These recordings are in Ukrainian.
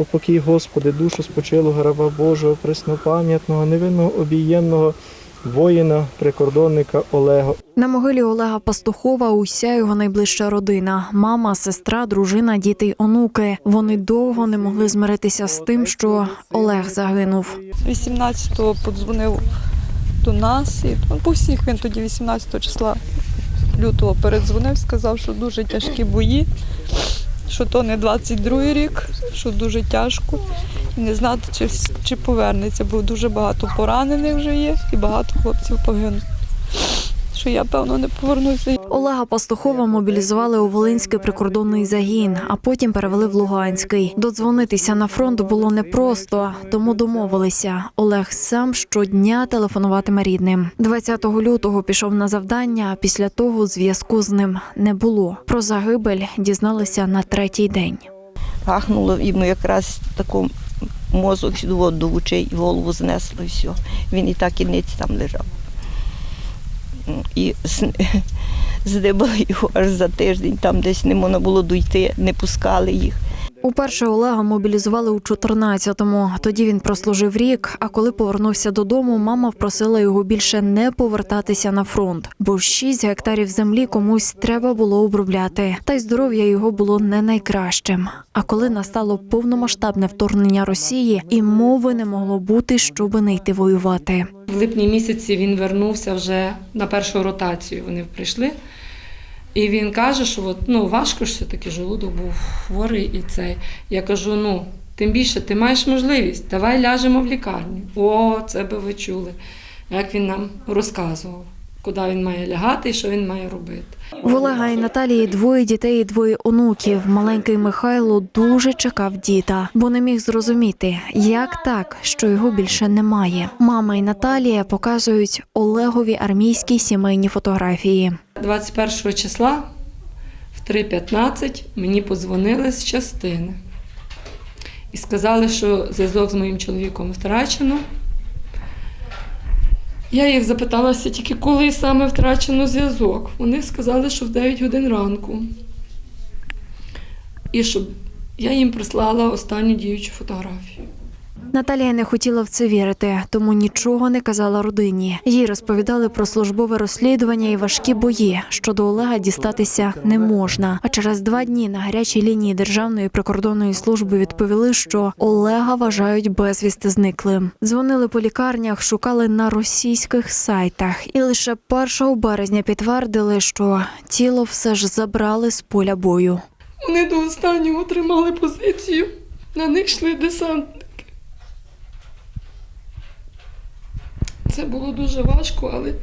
Упокій, Господи, душу спочилого раба Божого, преснопам'ятного, невинного обієнного воїна, прикордонника Олега. На могилі Олега Пастухова уся його найближча родина: мама, сестра, дружина, діти й онуки. Вони довго не могли змиритися з тим, що Олег загинув. 18-го подзвонив до нас. І ну, по всіх він тоді 18 числа лютого передзвонив, сказав, що дуже тяжкі бої, що то не 22-й рік, що дуже тяжко. Не знати, чи, чи повернеться, бо дуже багато поранених вже є і багато хлопців погинуло. Що я, певно, не повернуся. Олега Пастухова мобілізували у Волинський прикордонний загін, а потім перевели в Луганський. Додзвонитися на фронт було непросто, тому домовилися. Олег сам щодня телефонуватиме рідним. 20 лютого пішов на завдання. а Після того зв'язку з ним не було. Про загибель дізналися на третій день. Гахнуло йому якраз таку мозок сюди до очей, голову знесло і все. Він і так і ниць там лежав. І здибали його аж за тиждень, там десь не можна було дойти, не пускали їх. Уперше Олега мобілізували у 14-му. Тоді він прослужив рік. А коли повернувся додому, мама впросила його більше не повертатися на фронт, бо 6 гектарів землі комусь треба було обробляти. Та й здоров'я його було не найкращим. А коли настало повномасштабне вторгнення Росії, і мови не могло бути, щоби не йти воювати. В липні місяці він вернувся вже на першу ротацію. Вони прийшли. І він каже, що от, ну, важко ж все-таки желудок був хворий і цей. Я кажу: ну, тим більше ти маєш можливість, давай ляжемо в лікарню. О, це би ви чули, як він нам розказував, куди він має лягати і що він має робити. В Олега і Наталії двоє дітей і двоє онуків. Маленький Михайло дуже чекав діда, бо не міг зрозуміти, як так, що його більше немає. Мама і Наталія показують Олегові армійські сімейні фотографії. 21 числа в 3.15 мені подзвонили з частини і сказали, що зв'язок з моїм чоловіком втрачено. Я їх запиталася тільки, коли саме втрачено зв'язок. Вони сказали, що в 9 годин ранку. І щоб я їм прислала останню діючу фотографію. Наталія не хотіла в це вірити, тому нічого не казала родині. Їй розповідали про службове розслідування і важкі бої, що до Олега дістатися не можна. А через два дні на гарячій лінії Державної прикордонної служби відповіли, що Олега вважають безвісти зниклим. Дзвонили по лікарнях, шукали на російських сайтах, і лише 1 березня підтвердили, що тіло все ж забрали з поля бою. Вони до останнього тримали позицію. На них йшли десантники. Це було дуже важко, але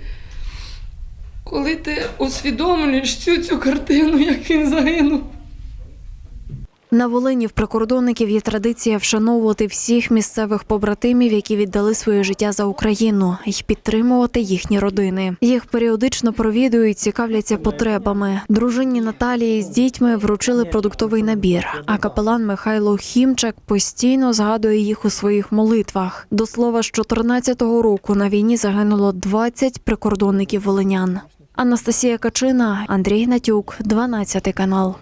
коли ти усвідомлюєш цю цю картину, як він загинув. На Волині в прикордонників є традиція вшановувати всіх місцевих побратимів, які віддали своє життя за Україну, і підтримувати їхні родини. Їх періодично провідують, цікавляться потребами. Дружині Наталії з дітьми вручили продуктовий набір. А капелан Михайло Хімчак постійно згадує їх у своїх молитвах. До слова, з 14-го року на війні загинуло 20 прикордонників волинян. Анастасія Качина, Андрій Гнатюк, 12 канал.